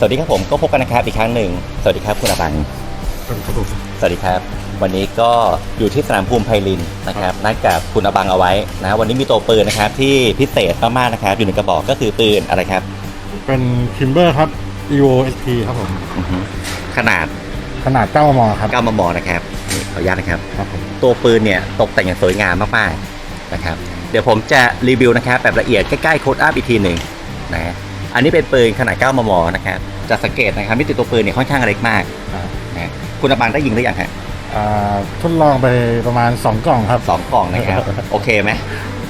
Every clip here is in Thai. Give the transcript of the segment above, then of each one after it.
สวัสดีครับผมก็พบกันนะครับอีกครั้งหนึ่ง สวัสดีครับคุณอาบังครับผมสวัสดีครับ วันนี้ก็อยู่ที่สนามภูมิไพลินนะครับนัดกับคุณอาบังเอาไว้นะวันนี้มีตัวปืนนะครับที่พิเศษมากๆนะครับอยู่ในกระบอกก็คือปืนอะไรครับ เป็นคิมเบอร์ครับ EVO SP ครับผมอือฮึขนาดขนาด 9 มมครับ 9 มมนะครับนี่ขออนุญาตนะครับครับผมตัวปืนเนี่ยตกแต่งอย่างสวยงามมากๆนะครับ เดี๋ยวผมจะรีวิวนะครับแบบละเอียดใกล้ๆโค้ดอัพอีกทีหนึ่งนะ อันนี้เป็นปืนขนาด 9 มม นะครับจะสังเกตนะครับมิติตัวปืนเนี่ยค่อนข้างเล็กมากอ่า นะคุณอาบังได้ยิงหรือยังฮะอ่าทดลองไปประมาณ 2 กล่องครับ สองกล่องนะครับ โอเคไหม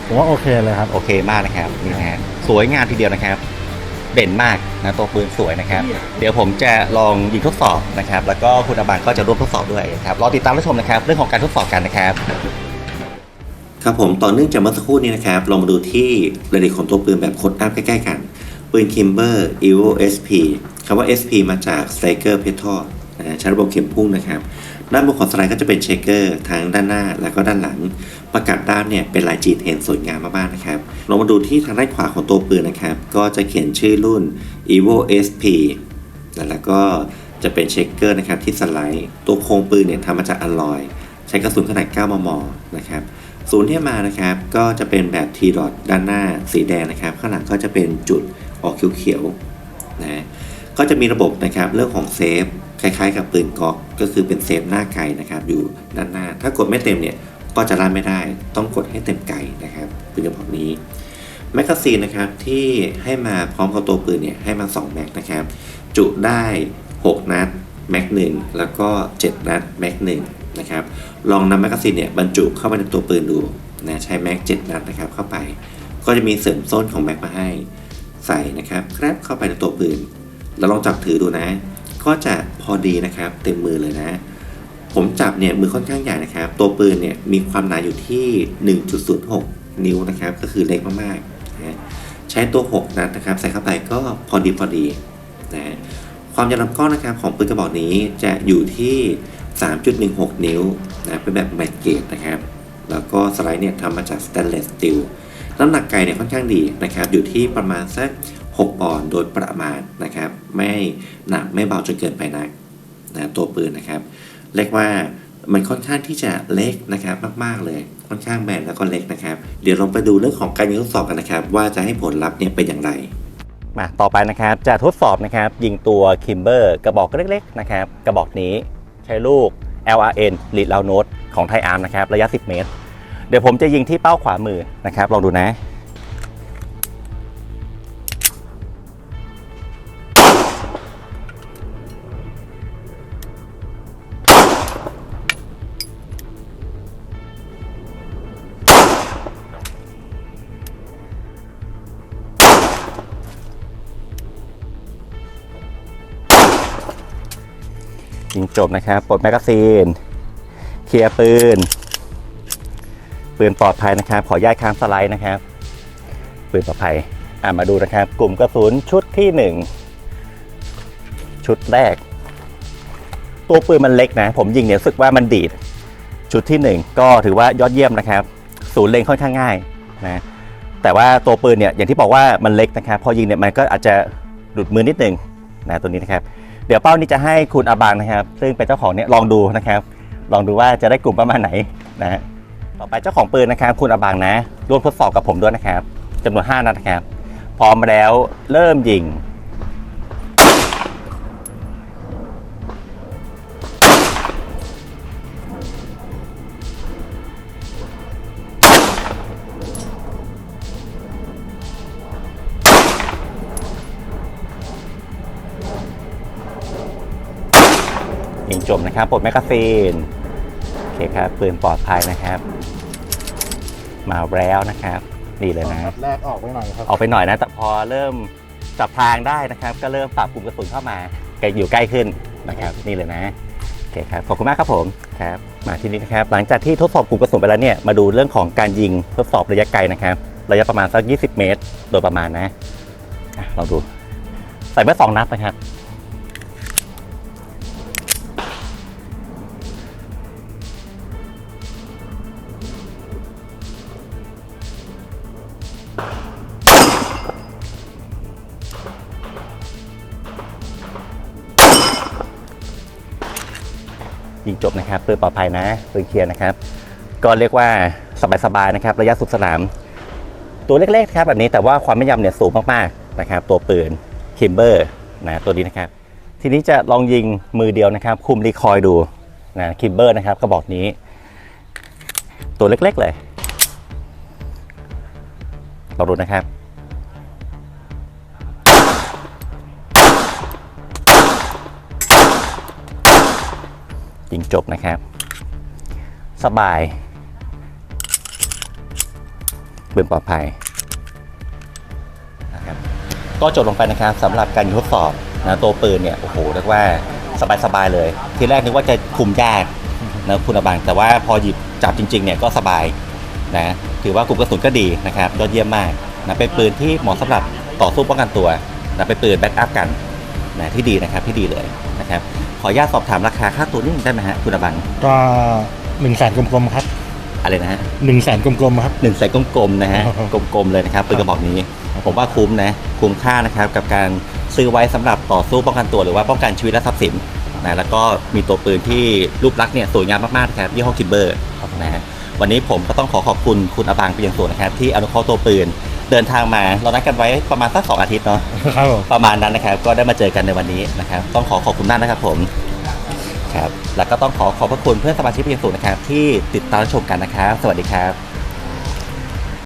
ผมว่าโอเคเลยครับ โอเคมากนะครับนี่นะฮะสวยงามทีเดียวนะครับเด่นมากนะตัวปืนสวยนะครับ เดี๋ยวผมจะลองยิงทดสอบนะครับ แล้วก็คุณอาบังก็จะร่วมทดสอบด้วยครับรอติดตามรับชมนะครับเรื่องของการทดสอบกันนะครับ ครับผมต่อเนื่องจากเมื่อสักครู่นี้นะครับเรามาดูที่รายละเอียดของตัวปืนแบบโคดอัพใกล้ๆกัน ปืน Kimber Evo SP คำว่า SP มาจาก Striker Petrol นะใช้ระบบเข็มพุ่งนะครับ ด้านบนของสไลด์ก็จะเป็นเชคเกอร์ทั้งด้านหน้าและก็ด้านหลัง ประกับด้านเนี่ยเป็นลาย G10 สวยงามมากๆนะครับเรามาดูที่ทางด้านขวาของตัวปืนนะครับ ก็จะเขียนชื่อรุ่น Evo SP แล้วก็จะเป็นเชคเกอร์นะครับที่สไลด์ ตัวโครงปืนเนี่ยทำมาจากอลลอยใช้กระสุนขนาด 9 มม นะครับศูนย์ที่มานะครับก็จะเป็นแบบทีดอทด้านหน้าสีแดงนะครับ ข้างหลังก็จะเป็นจุด ออกเขียวๆนะก็จะมีระบบนะครับเรื่องของเซฟคล้ายๆ กับปืนก๊อกก็คือเป็นเซฟหน้าไกลนะครับ อยู่ด้านหน้า ถ้ากดไม่เต็มเนี่ยก็จะลั่นไม่ได้ ต้องกดให้เต็มไกลนะครับปืนกระบอกนี้แมกกาซีนนะครับที่ให้มาพร้อมกับตัวปืนเนี่ยให้มา 2 แม็กนะครับ จุได้ 6 นัดแม็กหนึ่งแล้วก็ 7 นัดแม็กหนึ่งนะครับลองนำแมกกาซีนเนี่ยบรรจุเข้าไปในตัวปืนดูนะใช้แม็ก7นัดนะครับเข้าไป ก็จะมีเสริมส้นของแม็กมาให้ ใส่นะครับแกรบเข้าไปในตัวปืน แล้วลองจับถือดูนะ ก็จะพอดีนะครับเต็มมือเลยนะ ผมจับเนี่ยมือค่อนข้างใหญ่นะครับ ตัวปืนเนี่ยมีความหนาอยู่ที่ 1.06 นิ้วนะครับ ก็คือเล็กมากๆนะใช้ตัว 6 นัดนะครับ ใส่เข้าไปก็พอดีพอดีนะความยาวลำกล้องนะครับของปืนกระบอกนี้จะอยู่ที่ 3.16 นิ้วนะเป็นแบบแมตเกจนะครับ แล้วก็สไลด์เนี่ยทำมาจากสแตนเลสสตีล น้ำหนักไก่เนี่ยค่อนข้างดีนะครับอยู่ที่ประมาณสัก6ปอนด์โดยประมาณนะครับไม่หนักไม่เบาจนเกินไปนักนะตัวปืนนะครับเรียกว่ามันค่อนข้างที่จะเล็กนะครับมากๆเลยค่อนข้างแบนแล้วก็เล็กนะครับ เดี๋ยวเราไปดูเรื่องของการยิงทดสอบกันนะครับ ว่าจะให้ผลลัพธ์เนี่ยเป็นอย่างไรมาต่อไปนะครับจะทดสอบนะครับยิงตัวคิมเบอร์กระบอกเล็กๆนะครับกระบอกนี้ใช้ลูก LRN Lead Round Note ของไทอาร์มนะครับระยะ 10 เมตร เดี๋ยวผมจะยิงที่เป้าขวามือนะครับ ลองดูนะ ยิงจบนะครับ ปลดแมกกาซีน เคลียร์ปืน ปืนปลอดภัยนะครับ ขอย้ายค้างสไลด์นะครับ ปืนปลอดภัยอ่ามาดูนะครับ กลุ่มกระสุนชุดที่ 1 ชุดแรก ตัวปืนมันเล็กนะ ผมยิงเนี่ยรู้สึกว่ามันดีด ชุดที่ 1 ก็ถือว่ายอดเยี่ยมนะครับ ศูนย์เล็งค่อนข้างง่ายนะแต่ว่าตัวปืนเนี่ยอย่างที่บอกว่ามันเล็กนะครับ พอยิงเนี่ยมันก็อาจจะหลุดมือนิดนึงนะตัวนี้นะครับ เดี๋ยวเป้านี้จะให้คุณอาบังนะครับ ซึ่งเป็นเจ้าของเนี่ยลองดูนะครับ ลองดูว่าจะได้กลุ่มประมาณไหนนะฮะ ต่อไปเจ้าของปืนนะครับ คุณอบังนะร่วมทดสอบกับผมด้วยนะครับจำนวน5นัดนะครับ พร้อมแล้วเริ่มยิง ยิงจบนะครับปลดแมกกาซีน เคครับปืนปลอดภัยนะครับ มาแล้วนะครับนี่เลยนะแรกออกไปหน่อยครับออกไปหน่อยนะ แต่พอเริ่มจับทางได้นะครับ ก็เริ่มปรับกลุ่มกระสุนเข้ามาใกล้อยู่ใกล้ขึ้นนะครับ นี่เลยนะโอเคครับขอบคุณมากครับผมครับมาที่นี้นะครับ หลังจากที่ทดสอบกลุ่มกระสุนไปแล้วเนี่ยมาดูเรื่องของการยิงทดสอบระยะไกลนะครับ ระยะประมาณสัก 20 เมตร โดยประมาณนะอะลองดูใส่ไปสองนัดนะครับ ยิงจบนะครับปืนปลอดภัยนะปืนเคลียร์นะครับ ก็เรียกว่าสบายๆนะครับ ระยะสุดสนาม ตัวเล็กๆครับแบบนี้แต่ว่าความแม่นยำเนี่ยสูงมากๆนะครับ ตัวปืนคิมเบอร์นะตัวนี้นะครับ ทีนี้จะลองยิงมือเดียวนะครับ คุมรีคอยดูนะคิมเบอร์นะครับกระบอกนี้ ตัวเล็กๆเลยลองดูนะครับ จบนะครับ สบายเปืนปลอดภัยนะครับก็จบลงไปนะครับสำหรับการทดสอบนะตัวปืนเนี่ยโอ้โหเรียกว่าสบายๆเลย ทีแรกนึกว่าจะคุมยากนะคุณอบังแต่ว่าพอหยิบจับจริงๆเนี่ยก็สบายนะถือว่ากลุ่มกระสุนก็ดีนะครับยอดเยี่ยมมากนะเป็นปืนที่เหมาะสำหรับต่อสู้ป้องกันตัวนะเป็นปืนแบ็กอัพกันนะที่ดีนะครับที่ดีเลยนะครับ ขออนุญาตสอบถามราคาค่าตัวนิดนึงได้ไหมฮะคุณอบังก็หนึ่งแสนกลมๆครับอะไรนะฮะหนึ่งแสนกลมๆครับหนึ่งใส่กลมๆนะฮะครับกลมๆเลยนะครับปืนกระบอกนี้ ผมว่าคุ้มนะคุ้มค่านะครับกับการซื้อไว้สำหรับต่อสู้ป้องกันตัวหรือว่าป้องกันชีวิตและทรัพย์สินนะแล้วก็มีตัวปืนที่รูปลักษณ์เนี่ยสวยงามมากๆนะครับยี่ห้อคิมเบอร์นะฮะวันนี้ผมก็ต้องขอขอบคุณคุณอบังเป็นอย่างสูงนะครับที่อนุเคราะห์ตัวปืน เดินทางมาเรานัดกันไว้ประมาณสักสองอาทิตย์เนาะครับผมประมาณนั้นนะครับ ก็ได้มาเจอกันในวันนี้นะครับ ต้องขอขอบคุณมากนะครับผมครับแล้วก็ต้องขอขอบพระคุณเพื่อนสมาชิกเป็นอย่างสูงนะครับ ที่ติดตามชมกันนะครับ สวัสดีครับ